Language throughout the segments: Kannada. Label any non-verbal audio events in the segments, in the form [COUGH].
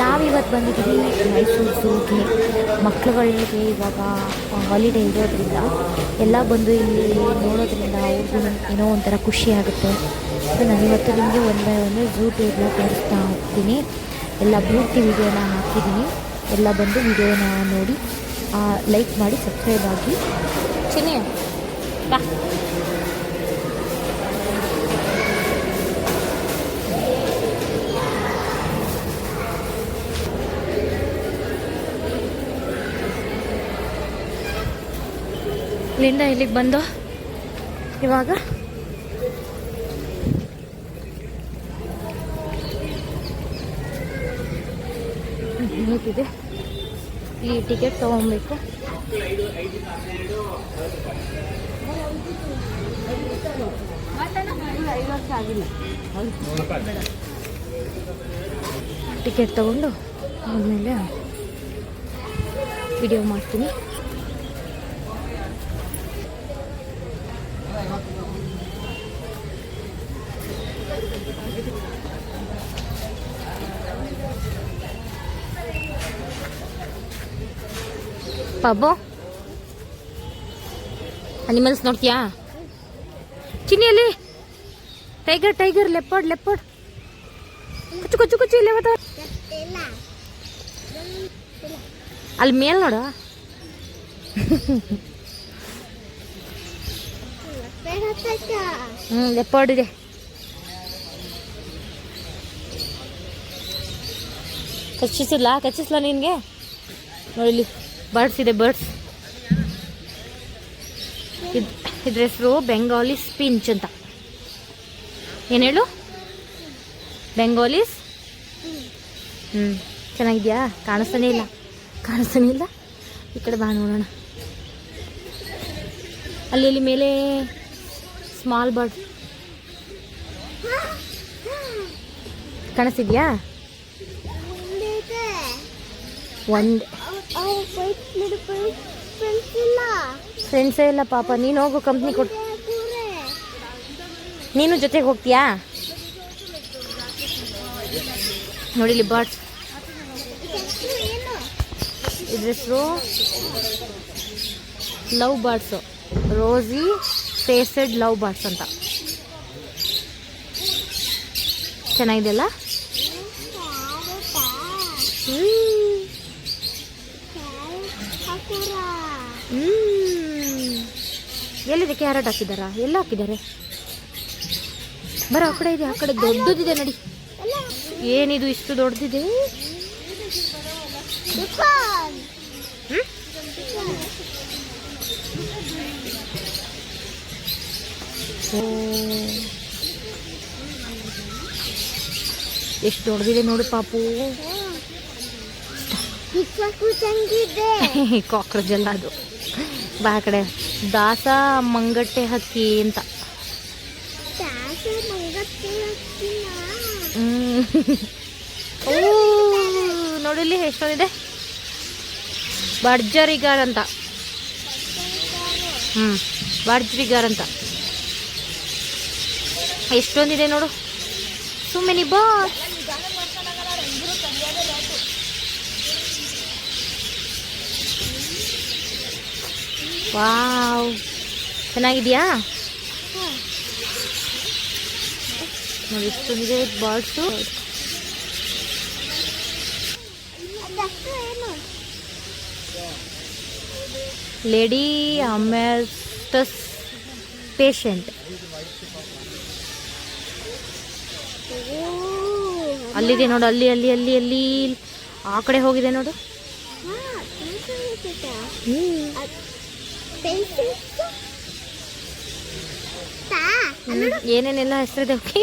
ನಾವಿವತ್ತು ಬಂದಿದ್ದೀವಿ ಮೈಸೂರು ಝೂಗೆ. ಮಕ್ಕಳುಗಳಿಗೆ ಇವಾಗ ಹಾಲಿಡೇ ಇರೋದ್ರಿಂದ ಎಲ್ಲ ಬಂದು ಇಲ್ಲಿ ನೋಡೋದ್ರಿಂದ ಅವ್ರಿಗೂ ಏನೋ ಒಂಥರ ಖುಷಿ ಆಗುತ್ತೆ. ಸೊ ನಾನಿವತ್ತು ನಿಮಗೆ ಬೈ ಒಂದು ಝೂ ಟೂರ್ನ ತೋರಿಸ್ತಾ ಹೋಗ್ತೀನಿ. ಎಲ್ಲ ಪೂರ್ತಿ ವಿಡಿಯೋನ ಹಾಕಿದ್ದೀನಿ. ಎಲ್ಲ ಬಂದು ವಿಡಿಯೋನ ನೋಡಿ ಲೈಕ್ ಮಾಡಿ ಸಬ್ಸ್ಕ್ರೈಬ್ ಆಗಿ. ಚಿನಿ ಇಲ್ಲಿಂದ ಇಲ್ಲಿಗೆ ಬಂದು? ಇವಾಗ? ನೀಟಿದೆ ಈ ಟಿಕೆಟ್ ತೊಗೊಬೇಕು. ಟಿಕೆಟ್ ತಗೊಂಡು ಆಮೇಲೆ ವಿಡಿಯೋ ಮಾಡ್ತೀನಿ. ಪಾಬು ಅನಿಮಲ್ಸ್ ನೋಡ್ತೀಯಾ? ಚಿನ್ನಿಯಲ್ಲಿ ಟೈಗರ್ ಟೈಗರ್ ಲೆಪರ್ಡ್ ಲೆಪರ್ಡ್ ಕುಚ್ಚು ಕುಚ್ಚು ಕುಚ್ಚು ಇಲ್ಲೇ ಬರ್ತಾವ ಅಲ್ಲಿ ಮೇಲ್ ನೋಡು. ಹ್ಞೂ ಲೆಪರ್ಡ್ ಇದೆ. ಕಚ್ಚಿಸಿಲ್ಲ, ಕಚ್ಚಿಸ್ಲ ನಿನಗೆ? ನೋಡಿಲಿ ಬರ್ಡ್ಸ್ ಇದೆ ಬರ್ಡ್ಸ್ ಇದ್ರ ಹೆಸರು ಬೆಂಗಾಲಿ ಸ್ಪಿಂಚ್ ಅಂತ. ಏನು ಹೇಳು? ಬೆಂಗಾಲಿಸ್ ಹ್ಞೂ ಚೆನ್ನಾಗಿದ್ಯಾ? ಕಾಣಿಸ್ತಾನೆ ಇಲ್ಲ. ಕಾಣಿಸ್ತಾನೆ ಇಲ್ಲ? ಈ ಕಡೆ ಬಾ ನೋಡೋಣ. ಅಲ್ಲಿ ಇಲ್ಲಿ ಮೇಲೆ ಸ್ಮಾಲ್ ಬರ್ಡ್ ಕಾಣಿಸ್ತಿದ್ಯಾ? ಒಂದು ಫ್ರೆಂಡ್ಸೇ ಇಲ್ಲ. ಪಾಪ. ನೀನು ಹೋಗು ಕಂಪ್ನಿ ಕೊಟ್ಟು ನೀನು ಜೊತೆಗೆ ಹೋಗ್ತೀಯಾ? ನೋಡಿಲಿ ಬರ್ಡ್ಸ್ ಇದ್ರ ಹೆಸರು love birds rosy faced love birds ಅಂತ. ಚೆನ್ನಾಗಿದೆಯಲ್ಲ. ಎಲ್ಲಿದೆ ಕ್ಯಾರೆಟ್ ಹಾಕಿದಾರ? ಎಲ್ಲ ಹಾಕಿದ್ದಾರೆ ಬರ ಆ ಕಡೆ ಇದೆ ಆ ಕಡೆ ದೊಡ್ಡದಿದೆ ನಡಿ. ಏನಿದು ಇಷ್ಟು ದೊಡ್ಡದಿದೆ. ಎಷ್ಟು ದೊಡ್ಡದಿದೆ ನೋಡು ಪಾಪು. [LAUGHS] ಕಾಕ್ರೋಚ್ ಎಲ್ಲ ಅದು. ಬಾ ಕಡೆ. ದಾಸ ಮಂಗಟ್ಟೆ ಹಕ್ಕಿ ಅಂತ. ನೋಡಿಲಿ ಎಷ್ಟೊಂದಿದೆ. ಬರ್ಜರಿಗಾರ್ ಅಂತ. ಹ್ಞೂ ಬರ್ಜರಿಗಾರ್ ಅಂತ. ಎಷ್ಟೊಂದಿದೆ ನೋಡು. ಸುಮ್ಮನೆ ಬಾ. ವಾವ್ ಚೆನ್ನಾಗಿದೆಯಾ? ನೋಡಿ ಎಷ್ಟೊಂದಿದೆ ಬಾಲ್ಸು. Lady Amherst's pheasant. ಅಲ್ಲಿದೆ ನೋಡು ಅಲ್ಲಿ ಅಲ್ಲಿ ಅಲ್ಲಿ ಅಲ್ಲಿ. ಆ ಕಡೆ ಹೋಗಿದೆ ನೋಡು. ಹ್ಮ್. ಏನೇನೆಲ್ಲ ಹೆಸರಿದೆ ಓಕೆ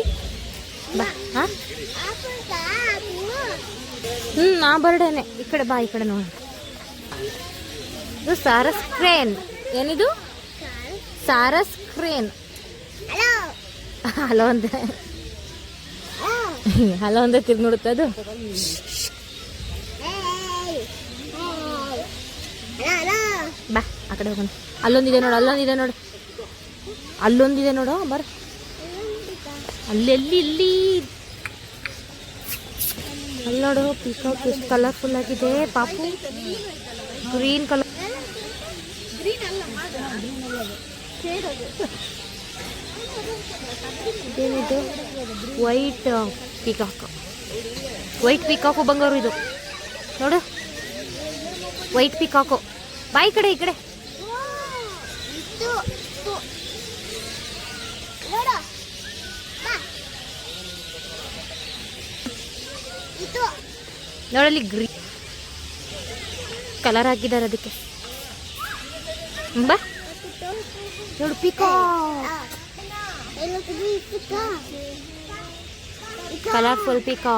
ಹ್ಞೂ ನಾ ಬರ್ಡೇನೆ. ಈ ಕಡೆ ಬಾ ಈ ಕಡೆ ನೋಡಿ. ಇದು ಸಾರಸ್ ಕ್ರೇನ್. ಏನಿದು? ಸಾರಸ್ ಕ್ರೇನ್. ಹಲೋ ಅಂದೆ. ಹಲೋ ಅಂದೆ ತಿರ್ಗಿ ನೋಡುತ್ತೆ ಅದು? ಬಾ ಆ ಕಡೆ ಹೋಗೋಣ. ಅಲ್ಲೊಂದಿದೆ ನೋಡು ಅಲ್ಲೊಂದಿದೆ ನೋಡು. ಅಲ್ಲೊಂದಿದೆ ನೋಡು, ಬರ. ಅಲ್ಲೆಲ್ಲಿ ಅಲ್ಲಿ, ಇಲ್ಲಿ. ಅಲ್ಲಿ ನೋಡು ಪಿಕಾಕ್ ಎಷ್ಟು ಕಲರ್ಫುಲ್ ಆಗಿದೆ, ಪಾಪು. ಗ್ರೀನ್ ಕಲರ್ ಇದೇನಿದು? ವೈಟ್ ಪಿಕಾಕ್ ವೈಟ್ ಪಿಕಾಕು ಬಂಗಾರು ಇದು. ನೋಡು. ವೈಟ್ ಪಿಕಾಕು ಬಾಯಿ ಕಡೆ, ಈ ಕಡೆ. ನೋಡಲ್ಲಿ ಗ್ರೀನ್ ಕಲರ್ ಹಾಕಿದ್ದಾರೆ ಅದಕ್ಕೆ. ಬಾ. ನೋಡು ಪಿಕಾ. ಕಲರ್ಫುಲ್ ಪಿಕಾ.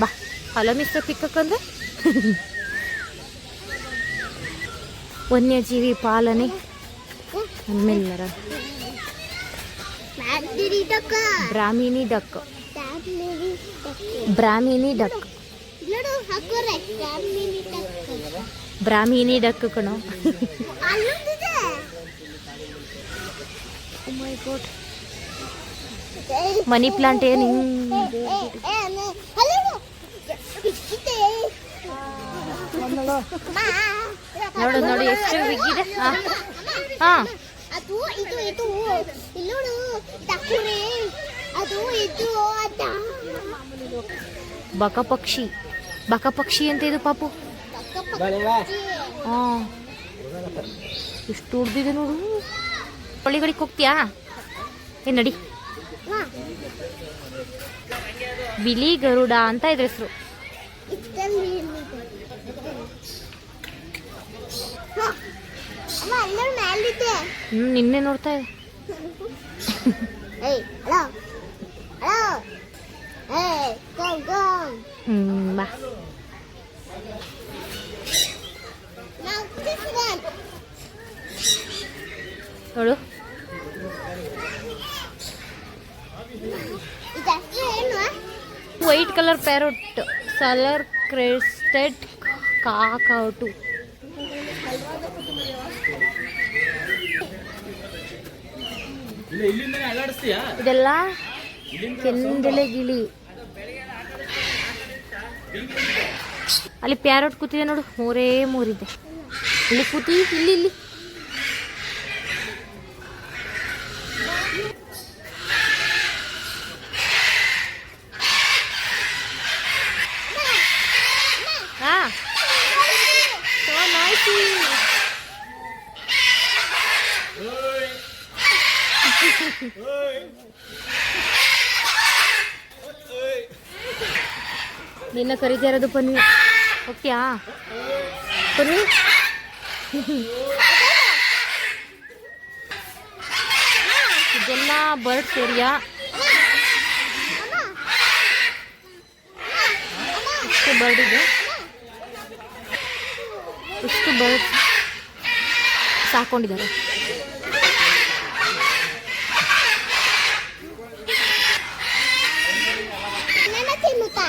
ಬಾ. ಹಲೋ ಮಿಸ್ಟರ್ ಪಿಕಕ್ ಅಂದ್ರೆ ವನ್ಯಜೀವಿ ಪಾಲನೆ. ನಮ್ಮೆಲ್ಲರ Brahminy duck. Brahminy duck. Brahminy duck. ಕಣೋ. ಮನಿ ಪ್ಲಾಂಟ್ ಏನು ನೋಡು ನೋಡು ಎಷ್ಟು ಬಿಗಿದೆ ಹಾ. ಬಕ ಪಕ್ಷಿ. ಬಕ ಪಕ್ಷಿ ಅಂತ ಇದು ಪಾಪು. ಹಾ. ಇಷ್ಟು ಉಡ್ದಿದೆ ನೋಡು. ಹೊಳಿಗಳಿಗೆ ಹೋಗ್ತೀಯಾ? ಏ ನಡಿ. ಬಿಳಿ ಗರುಡ ಅಂತ ಇದ್ರ ಹೆಸರು. ಹ್ಮ್ ನಿನ್ನೆ ನೋಡ್ತಾ ಇದೆ ಹ್ಮ್ ಬಾ. ನೋಡು white colour parrot sulphur crested cockatoo ಇದೆಲ್ಲ ಕೆಂದೆಲೆ ಗಿಳಿ. ಅಲ್ಲಿ ಪ್ಯಾರೋಟ್ ಕೂತಿದೆ ನೋಡು ಮೂರೇ ಮೂರಿದೆ. ಇಲ್ಲಿ ಕೂತಿ ಇಲ್ಲಿ ಇಲ್ಲಿ. ಹಾ. ನಿನ್ನ ಕರಿತಾ ಇರೋದು ಪನ್ವಿ? ಹೋಗ್ತೀಯಾ ಪನ್ವಿ? ಇದೆಲ್ಲ ಬರ್ಡ್ಸ್ ಏರಿಯಾ ಇಷ್ಟು ಬರ್ಡ್ ಇದೆ? ಇಷ್ಟು ಬರ್ಡ್ ಸಾಕೊಂಡಿದ್ದಾರೆ ನನ್ನ ತಿನ್ನುತ್ತಾ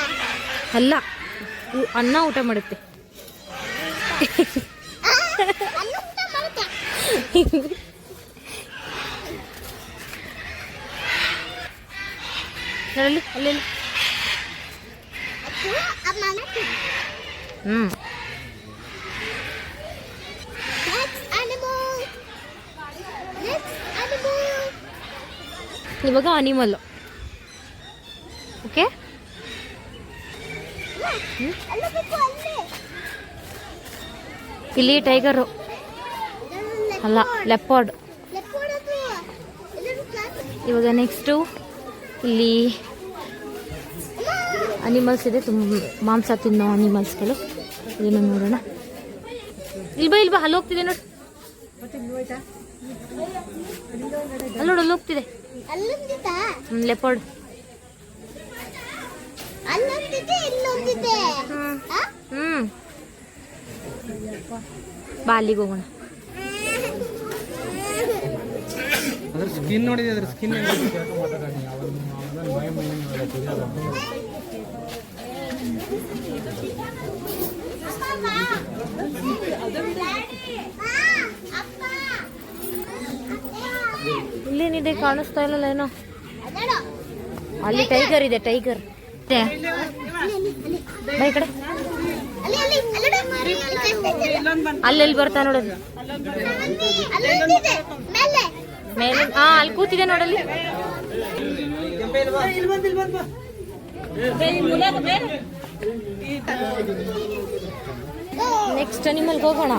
ಅಲ್ಲ ಉ- ಅನ್ನ ಊಟ ಮಾಡುತ್ತೆ ಅನ್ನ ಊಟ ಮಾಡುತ್ತಾ ನೋಡಲ್ಲಿ ಅಲ್ಲಿ ಅಲ್ಲಿ. ಅದು ಅಮ್ಮನ ತಿನ್ನು ಹ್ಮ್ Next animal. Next animal. ಇವಾಗ ಅನಿಮಲ್ ಓಕೆ ಅಲ್ಲ ಬೇಕು ಅಲ್ಲೇ ಇಲ್ಲಿ ಟೈಗರು. ಅಲ್ಲ ಲೆಪಾರ್ಡ್. ಎಲ್ಲರೂ ಇವಾಗ ನೆಕ್ಸ್ಟು ಇಲ್ಲಿ ಅನಿಮಲ್ಸ್ ಇದೆ. ತುಂಬ ಮಾಂಸ ತಿನ್ನೋ ಅನಿಮಲ್ಸ್ಗಳು ಇದನ್ನು ನೋಡೋಣ. ಇಲ್ಬಾ ಇಲ್ಬಾ ಅಲ್ಲಿ ಹೋಗ್ತಿದೆ ನೋಡಿ. ಅಲ್ಲಿ ನೋಡು ಅಲ್ಲಿ ಹೋಗ್ತಿದೆ. ಲೆಪಾರ್ಡ್. ಹ್ಮ್. ಬಾ ಅಲ್ಲಿಗೆ ಹೋಗೋಣ. ಅದ್ರ ಸ್ಕಿನ್ ನೋಡಿದೆ ಅದ್ರ ಸ್ಕಿನ್ ಇಲ್ಲೇನಿದೆ ಕಾಣಿಸ್ತಾ ಇಲ್ಲಲ್ಲ ಏನೋ. ಅಲ್ಲಿ ಟೈಗರ್ ಇದೆ ಟೈಗರ್ ಅಲ್ಲೆಲ್ಲಿ ಬರ್ತಾ ನೋಡೋದು ಮೇಲೆ ಹಾ ಅಲ್ಲಿ ಕೂತಿದೆ ನೋಡಲ್ಲಿ. ನೆಕ್ಸ್ಟ್ ಅನಿಮಲ್ಗೆ ಹೋಗೋಣ.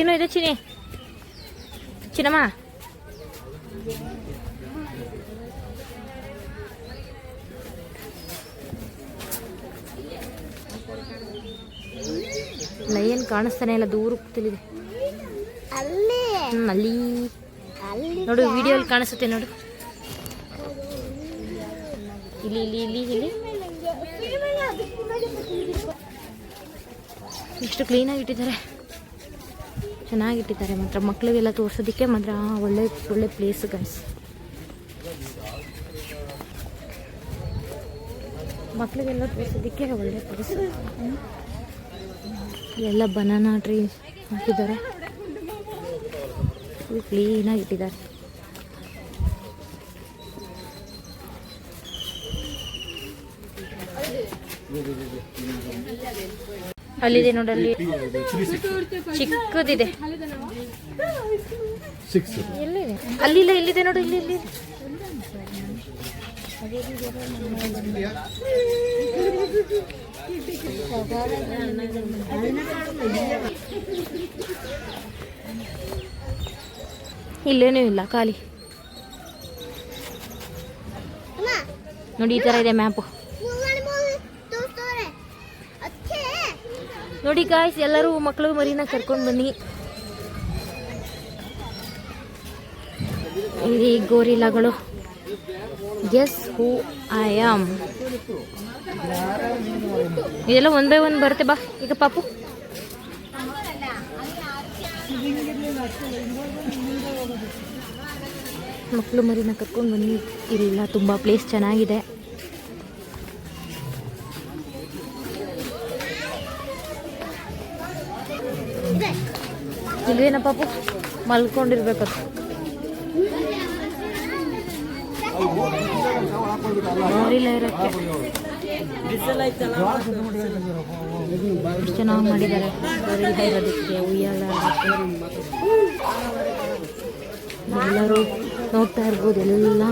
ಏನೋ ಇದೆ ಚಿನಿ ಚಿನ್ನಮ್ಮ? ಲಯನ್ ಕಾಣಿಸ್ತಾನೆ ಇಲ್ಲ ದೂರ ಕೂತಿಲಿದೆ ಅಲ್ಲಿ. ಅಲ್ಲಿ. ಅಲ್ಲಿ ನೋಡು ವಿಡಿಯೋಲಿ ಕಾಣಿಸುತ್ತೆ ನೋಡು. ಇಲ್ಲಿ ಇಲ್ಲಿ ಇಲ್ಲಿ ಇಲ್ಲಿ. ಎಷ್ಟು ಕ್ಲೀನಾಗಿ ಇಟ್ಟಿದ್ದಾರೆ. ಚೆನ್ನಾಗಿಟ್ಟಿದ್ದಾರೆ. ಮಾತ್ರ ಮಕ್ಕಳಿಗೆಲ್ಲ ತೋರಿಸೋದಕ್ಕೆ ಮಾತ್ರ ಒಳ್ಳೆ ಒಳ್ಳೆ ಪ್ಲೇಸ್ ಗೈಸ್ ಮಕ್ಕಳಿಗೆಲ್ಲ ತೋರಿಸೋದಕ್ಕೆ ಒಳ್ಳೆ ಪ್ಲೇಸ್ ಎಲ್ಲ ಬನಾನಾ ಟ್ರೀ ಹಾಕಿದ್ದಾರೆ. ಕ್ಲೀನಾಗಿ ಇಟ್ಟಿದ್ದಾರೆ ಅಲ್ಲಿದೆ ನೋಡಲ್ಲಿ. ಚಿಕ್ಕದಿದೆ. ಎಲ್ಲಿದೆ? ಅಲ್ಲಿಲ್ಲ ಇಲ್ಲಿದೆ ನೋಡು ಇಲ್ಲಿ ಇಲ್ಲಿ. ಇಲ್ಲೇನೂ ಇಲ್ಲ ಖಾಲಿ. ನೋಡಿ ಈ ಥರ ಇದೆ ಮ್ಯಾಪು. ನೋಡಿ ಗಾಯ್ಸ್ ಎಲ್ಲರೂ ಮಕ್ಕಳು ಮರಿನ ಕರ್ಕೊಂಡು ಬನ್ನಿ. ಇಲ್ಲಿ ಗೋರಿಲಾಗಳು ಎಸ್ ಹೂ ಐ ಆಮ್ ಇದೆಲ್ಲ ಒನ್ ಬೈ ಒನ್ ಬರುತ್ತೆ, ಬಾ. ಈಗ ಪಾಪು. ಮಕ್ಕಳು ಮರಿನ ಕರ್ಕೊಂಡು ಬನ್ನಿ. ಇಲ್ಲ ತುಂಬ ಪ್ಲೇಸ್ ಚೆನ್ನಾಗಿದೆ. ಇಲ್ವೇನ ಪಾಪು ಇರಕ್ಕೆ. ಎಷ್ಟು ಚೆನ್ನಾಗಿ ಮಾಡಿದ್ದಾರೆ. ಇರೋದಕ್ಕೆ ಎಲ್ಲರೂ ನೋಡ್ತಾ ಇರ್ಬೋದು, ಎಲ್ಲ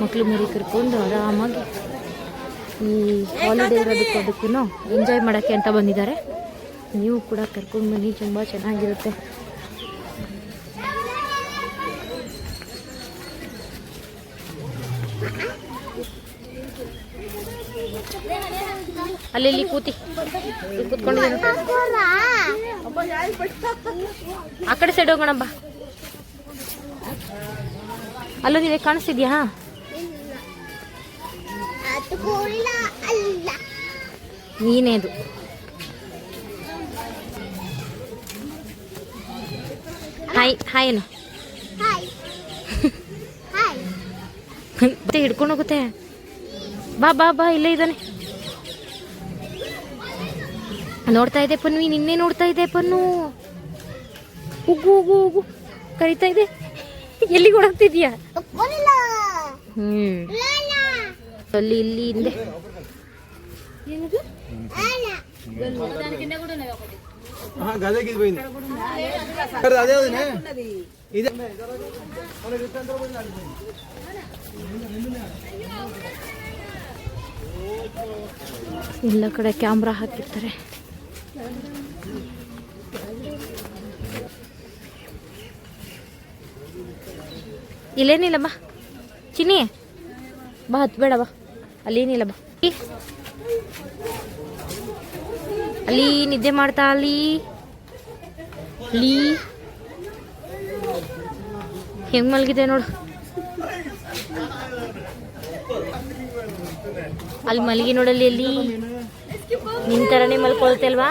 ಮಕ್ಳು ಮರಿ ಕರ್ಕೊಂಡು ಆರಾಮಾಗಿ ಈ ಹಾಲಿಡೇ ಇರೋದಕ್ಕೆ ಅದಕ್ಕೂ ಎಂಜಾಯ್ ಮಾಡೋಕ್ಕೆ ಅಂತ ಬಂದಿದ್ದಾರೆ. ನೀವು ಕೂಡ ಕರ್ಕೊಂಡು ಬನ್ನಿ, ತುಂಬ ಚೆನ್ನಾಗಿರುತ್ತೆ. ಅಲ್ಲಿ, ಇಲ್ಲಿ ಕೂತಿ. ಕೂತ್ಕೊಂಡು ಆ ಕಡೆ ಸೈಡ್ ಹೋಗೋಣಬ್ಬ ಅಲ್ಲೋಗಿದೆ ಕಾಣಿಸ್ತಿದ್ಯಾ ಅದು ಕೋರಿಲ್ಲ ಅಲ್ಲ ನೀನೇ ಅದು. ಹಾಯ್ ಹಾಯ್ ಏನು ಹಾಯ್ ಹಾಯ್ ಮತ್ತೆ ಹಿಡ್ಕೊಂಡು ಹೋಗುತ್ತೆ. ಬಾ ಬಾ ಬಾ ಇಲ್ಲೇ ಇದ್ದಾನೆ. ನೋಡ್ತಾ ಇದೆ ಪನ್ನು ನಿನ್ನೆ ನೋಡ್ತಾ ಇದೆ ಪನ್ನು. ಉಗು ಉಗು ಉಗು. ಕರಿತಾ ಇದೆ. ಎಲ್ಲಿಗೆ ಓಡಾಗ್ತಿದ್ಯಾ ಹ್ಮ್. ಲಾಲ ಅಲ್ಲಿ ಇಲ್ಲಿ ಹಿಂದೆ. ಅಲ್ಲ ಎಲ್ಲ ಕಡೆ ಕ್ಯಾಮ್ರಾ ಹಾಕಿರ್ತಾರೆ. ಇಲ್ಲೇನಿಲ್ಲ ಬಾ. ಚಿನ್ನಿ, ಬಾ ಹತ್ಬೇಡ ಬಾ. ಅಲ್ಲೇನಿಲ್ಲ ಬಾ. ಅಲ್ಲಿ ನಿದ್ದೆ ಮಾಡ್ತಾ ಅಲ್ಲಿ. ಅಲ್ಲಿ. ಹೆಂಗ್ ಮಲಗಿದೆ ನೋಡು. ಅಲ್ಲಿ ಮಲಗಿ ನೋಡಲ್ಲಿ ಎಲ್ಲಿ? ನಿನ್ ತರನೇ ಮಲ್ಕೊಳ್ತಲ್ವಾ?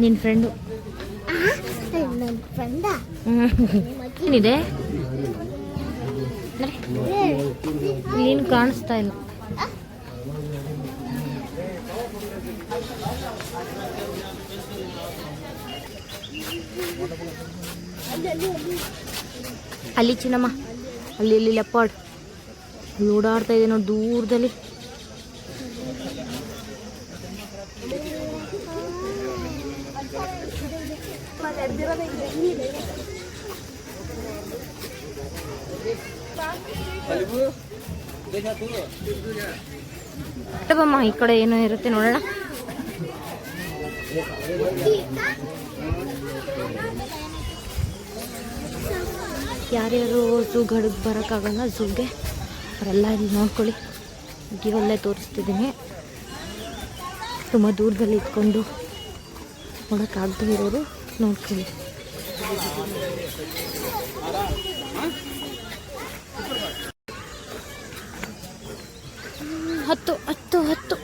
ನಿನ್ ಫ್ರೆಂಡು ಫ್ರೆಂಡ ಏನಿದೆ ನೀನು ಕಾಣಿಸ್ತಾ ಇಲ್ಲ. ಅಲ್ಲಿ ಚಿನ್ನಮ್ಮ ಅಲ್ಲಿ ಇಲ್ಲಿ ಲೆಪ್ಪಾಡ್ ಓಡಾಡ್ತಾ ಇದೆ ನೋಡಿ ದೂರದಲ್ಲಿ. ಬಮ್ಮ ಈ ಕಡೆ ಏನೋ ಇರುತ್ತೆ ನೋಡೋಣ. ಯಾರ್ಯಾರು ಝೂ ಝೂಗಳಿಗೆ ಬರೋಕ್ಕಾಗಲ್ಲ ಝೂಗೆ ಅವರೆಲ್ಲ ಇಲ್ಲಿ ನೋಡ್ಕೊಳ್ಳಿ. ಗಿವಲ್ಲೇ ತೋರಿಸ್ತಿದ್ದೀನಿ. ತುಂಬ ದೂರದಲ್ಲಿ ಇಟ್ಕೊಂಡು ನೋಡೋಕ್ಕಾಗದೇ ಇರೋರು ನೋಡ್ಕೊಳ್ಳಿ. ಹತ್ತು ಹತ್ತು ಹತ್ತು.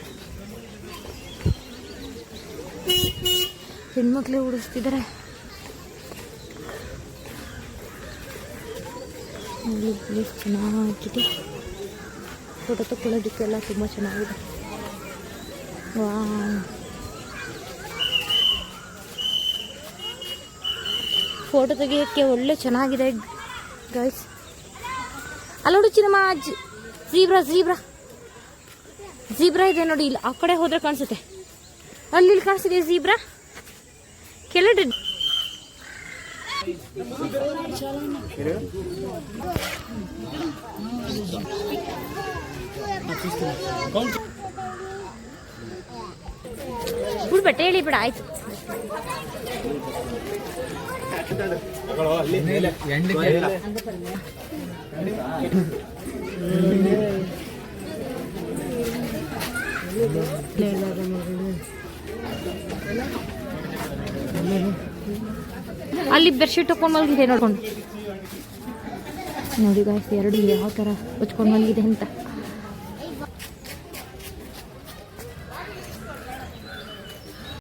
ಹೆಣ್ಮಕ್ಳು ಉಡಿಸ್ತಿದ್ದಾರೆ ಚೆನ್ನಾಗಿದೆ. ಫೋಟೋ ತಗೊಳ್ಳೋದಕ್ಕೆಲ್ಲ ತುಂಬ ಚೆನ್ನಾಗಿದೆ. ವಾ ಫೋಟೋ ತೆಗಿಯೋಕ್ಕೆ ಒಳ್ಳೆ ಚೆನ್ನಾಗಿದೆ ಗೈಸ್ ಅಲ್ಲೋಡು ಚಿನ್ನಮ್ಮ ಅಜ್ಜಿ ಜೀಬ್ರಾ ಜೀಬ್ರಾ. ಜೀಬ್ರಾ ಇದೆ ನೋಡಿ ಇಲ್ಲಿ ಆ ಕಡೆ ಹೋದ್ರೆ ಕಾಣಿಸುತ್ತೆ. ಅಲ್ಲಿ ಇಲ್ಲಿ ಕಾಣಿಸ್ತಿದೆ ಜೀಬ್ರಾ ಕೆಳಗಡೆ. ಬಿಡ್ಬೇಟ ಹೇಳಿ ಬಿಡ ಆಯ್ತು. ಅಲ್ಲಿ ಬೆಡ್ಶೀಟ್ ಹಾಕೊಂಡ್ ಮಲಗಿದೆ ನೋಡ್ಕೊಂಡು. ನೋಡಿ ಗಾಯ್ಸ್ ಎರಡು ಯಾವ ತರ ಹೊಚ್ಕೊಂಡು ಮಲಗಿದೆ ಅಂತ.